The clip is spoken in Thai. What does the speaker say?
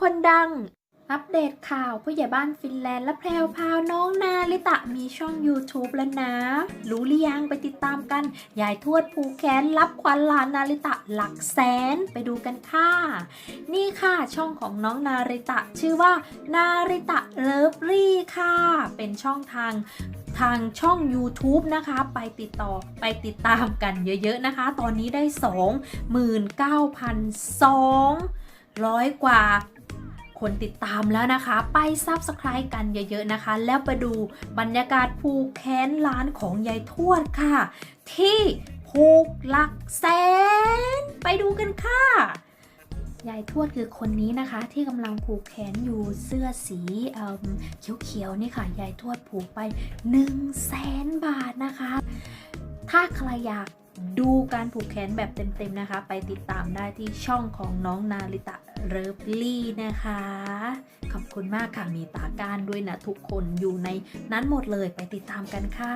คนดัง อัปเดตข่าวผู้ใหญ่บ้านฟินแลนด์และแพรวพาวน้องนาลิตะมีช่อง YouTube แล้วนะ รู้หรือยังไปติดตามกัน ยายทวดผูกแขนรับขวัญหลานนาริตะหลักแสนไปดูกันค่ะ นี่ค่ะช่องของน้องนาริตะชื่อว่านาริตะเลิฟลี่ค่ะ เป็นช่องทางทางช่อง YouTube นะคะ ไปติดต่อไปติดตามกันเยอะๆนะคะ ตอนนี้ได้ 29,200 กว่า คนติดตามแล้วนะคะ ไป Subscribe กันเยอะๆนะคะ แล้วไปดูบรรยากาศผูกแขนล้านของยายทวดค่ะ ที่ผูกหลักแสน ไปดูกันค่ะยายทวดคือคนนี้นะคะที่กำลังผูกแขนอยู่เสื้อสีเอเขียวๆนี่ค่ะยายทวดผูกไป1 0 0 0 0แสนบาทนะคะ ถ้าใครอยาก ดูการผูกแขนแบบเต็มๆนะคะ ไปติดตามได้ที่ช่องของน้องนาริตะเริฟลี่นะคะ ขอบคุณมากค่ะมีตาการด้วยนะทุกคนอยู่ในนั้นหมดเลยไปติดตามกันค่ะ